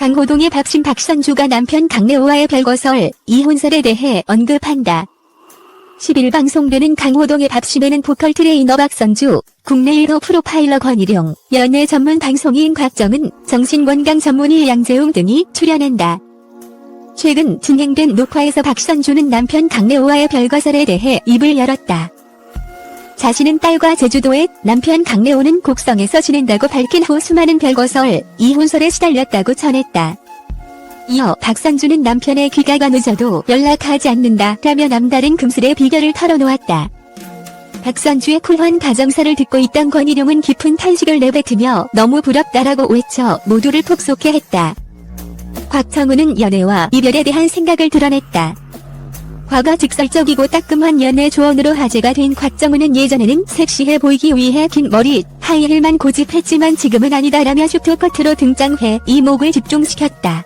강호동의 밥신 박선주가 남편 강래호와의 별거설, 이혼설에 대해 언급한다. 10일 방송되는 강호동의 밥심에는 보컬 트레이너 박선주, 국내 1호 프로파일러 권일용, 연예 전문 방송인 곽정은, 정신건강 전문의 양재웅 등이 출연한다. 최근 진행된 녹화에서 박선주는 남편 강래호와의 별거설에 대해 입을 열었다. 자신은 딸과 제주도에 남편 강래호는 곡성에서 지낸다고 밝힌 후 수많은 별거설, 이혼설에 시달렸다고 전했다. 이어 박선주는 남편의 귀가가 늦어도 연락하지 않는다 라며 남다른 금슬의 비결을 털어놓았다. 박선주의 쿨한 가정사를 듣고 있던 권희룡은 깊은 탄식을 내뱉으며 너무 부럽다라고 외쳐 모두를 폭소케 했다. 곽정우는 연애와 이별에 대한 생각을 드러냈다. 과거 직설적이고 따끔한 연애 조언으로 화제가 된 곽정우는 예전에는 섹시해 보이기 위해 긴 머리, 하이힐만 고집했지만 지금은 아니다라며 슈퍼커트로 등장해 이목을 집중시켰다.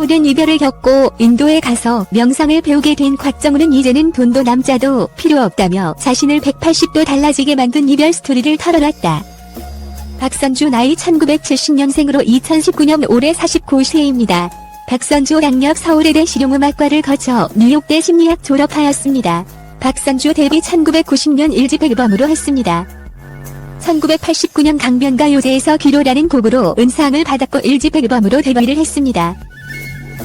오랜 이별을 겪고 인도에 가서 명상을 배우게 된 곽정우는 이제는 돈도 남자도 필요 없다며 자신을 180도 달라지게 만든 이별 스토리를 털어놨다. 박선주 나이 1970년생으로 2019년 올해 49세입니다. 박선주 양력 서울예대 실용음악과를 거쳐 뉴욕대 심리학 졸업하였습니다. 박선주 데뷔 1990년 1집 앨범으로 했습니다. 1989년 강변가 요제에서 귀로라는 곡으로 은상을 받았고 1집 앨범으로 데뷔를 했습니다.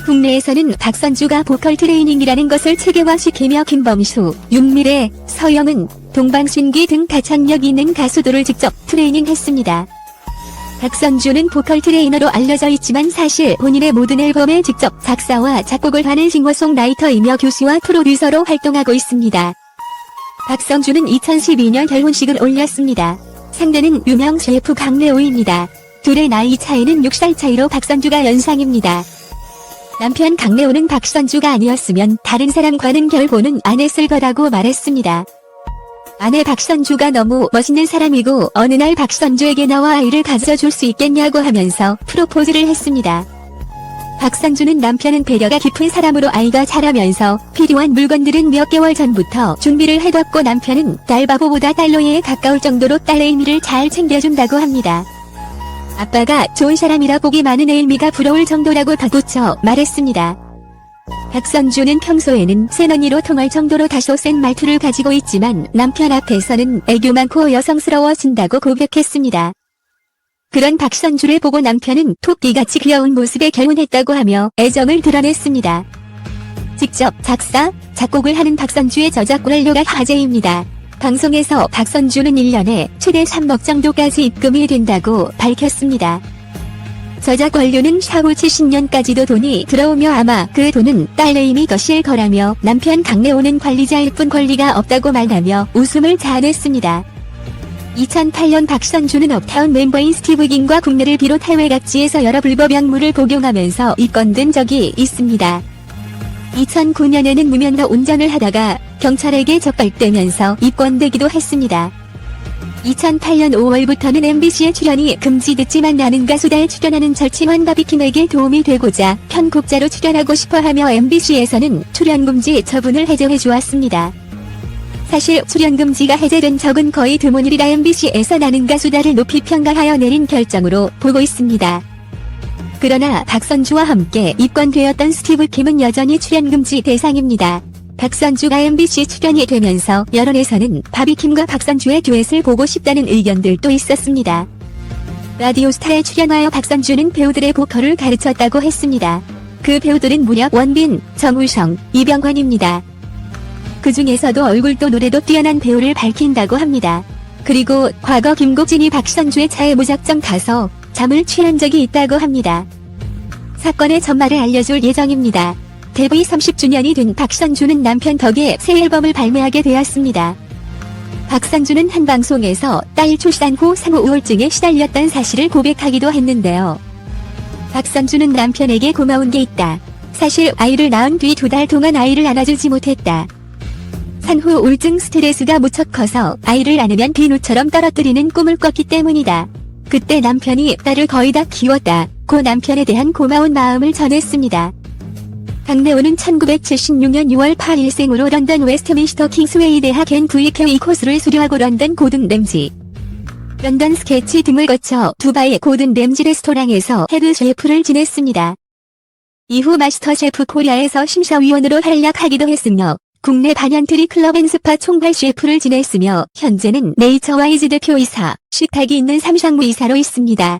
국내에서는 박선주가 보컬 트레이닝이라는 것을 체계화시키며 김범수, 윤미래, 서영은, 동방신기 등 가창력 있는 가수들을 직접 트레이닝했습니다. 박선주는 보컬 트레이너로 알려져 있지만 사실 본인의 모든 앨범에 직접 작사와 작곡을 하는 싱어송라이터이며 교수와 프로듀서로 활동하고 있습니다. 박선주는 2012년 결혼식을 올렸습니다. 상대는 유명 셰프 강래호입니다. 둘의 나이 차이는 6살 차이로 박선주가 연상입니다. 남편 강래호는 박선주가 아니었으면 다른 사람과는 결혼은 안 했을 거라고 말했습니다. 아내 박선주가 너무 멋있는 사람이고 어느 날 박선주에게 나와 아이를 가져줄 수 있겠냐고 하면서 프로포즈를 했습니다. 박선주는 남편은 배려가 깊은 사람으로 아이가 자라면서 필요한 물건들은 몇 개월 전부터 준비를 해뒀고 남편은 딸바보보다 딸로이에 가까울 정도로 딸의 의미를 잘 챙겨준다고 합니다. 아빠가 좋은 사람이라 복이 많은 에일미가 부러울 정도라고 덧붙여 말했습니다. 박선주는 평소에는 센 언니로 통할 정도로 다소 센 말투를 가지고 있지만 남편 앞에서는 애교 많고 여성스러워진다고 고백했습니다. 그런 박선주를 보고 남편은 토끼같이 귀여운 모습에 결혼했다고 하며 애정을 드러냈습니다. 직접 작사, 작곡을 하는 박선주의 저작 관료가 화제입니다. 방송에서 박선주는 1년에 최대 3억 정도까지 입금이 된다고 밝혔습니다. 저작 관료는 샤후 70년까지도 돈이 들어오며 아마 그 돈은 딸내임이 거실 거라며 남편 강래호는 관리자일 뿐 권리가 없다고 말하며 웃음을 자아냈습니다. 2008년 박선주는 업타운 멤버인 스티브 긴과 국내를 비롯 해외 각지에서 여러 불법 약물을 복용하면서 입건된 적이 있습니다. 2009년에는 무면허 운전을 하다가 경찰에게 적발되면서 입건되기도 했습니다. 2008년 5월부터는 MBC의 출연이 금지됐지만 나는 가수다에 출연하는 절친환 바비킴에게 도움이 되고자 편곡자로 출연하고 싶어하며 MBC에서는 출연 금지 처분을 해제해 주었습니다. 사실 출연 금지가 해제된 적은 거의 드문일이라 MBC에서 나는 가수다를 높이 평가하여 내린 결정으로 보고 있습니다. 그러나 박선주와 함께 입건되었던 스티브 킴은 여전히 출연 금지 대상입니다. 박선주가 MBC 출연이 되면서 여론에서는 바비킴과 박선주의 듀엣을 보고 싶다는 의견들도 있었습니다. 라디오스타에 출연하여 박선주는 배우들의 보컬을 가르쳤다고 했습니다. 그 배우들은 무려 원빈, 정우성, 이병관입니다. 그 중에서도 얼굴도 노래도 뛰어난 배우를 밝힌다고 합니다. 그리고 과거 김국진이 박선주의 차에 무작정 가서 잠을 취한 적이 있다고 합니다. 사건의 전말을 알려줄 예정입니다. 데뷔 30주년이 된 박선주는 남편 덕에 새 앨범을 발매하게 되었습니다. 박선주는 한 방송에서 딸 출산 후 산후 우울증에 시달렸던 사실을 고백하기도 했는데요. 박선주는 남편에게 고마운 게 있다. 사실 아이를 낳은 뒤 두 달 동안 아이를 안아주지 못했다. 산후 우울증 스트레스가 무척 커서 아이를 안으면 비누처럼 떨어뜨리는 꿈을 꿨기 때문이다. 그때 남편이 딸을 거의 다 키웠다. 고 남편에 대한 고마운 마음을 전했습니다. 강래호는 1976년 6월 8일생으로 런던 웨스트민스터 킹스웨이 대학 앤 VK 코스를 수료하고 런던 고등 램지 런던 스케치 등을 거쳐 두바이 고든 램지 레스토랑에서 헤드 셰프를 지냈습니다. 이후 마스터 셰프 코리아에서 심사위원으로 활약하기도 했으며 국내 반얀트리 클럽 앤 스파 총괄 셰프를 지냈으며 현재는 네이처와이즈 대표이사, 식탁이 있는 삼상무 이사로 있습니다.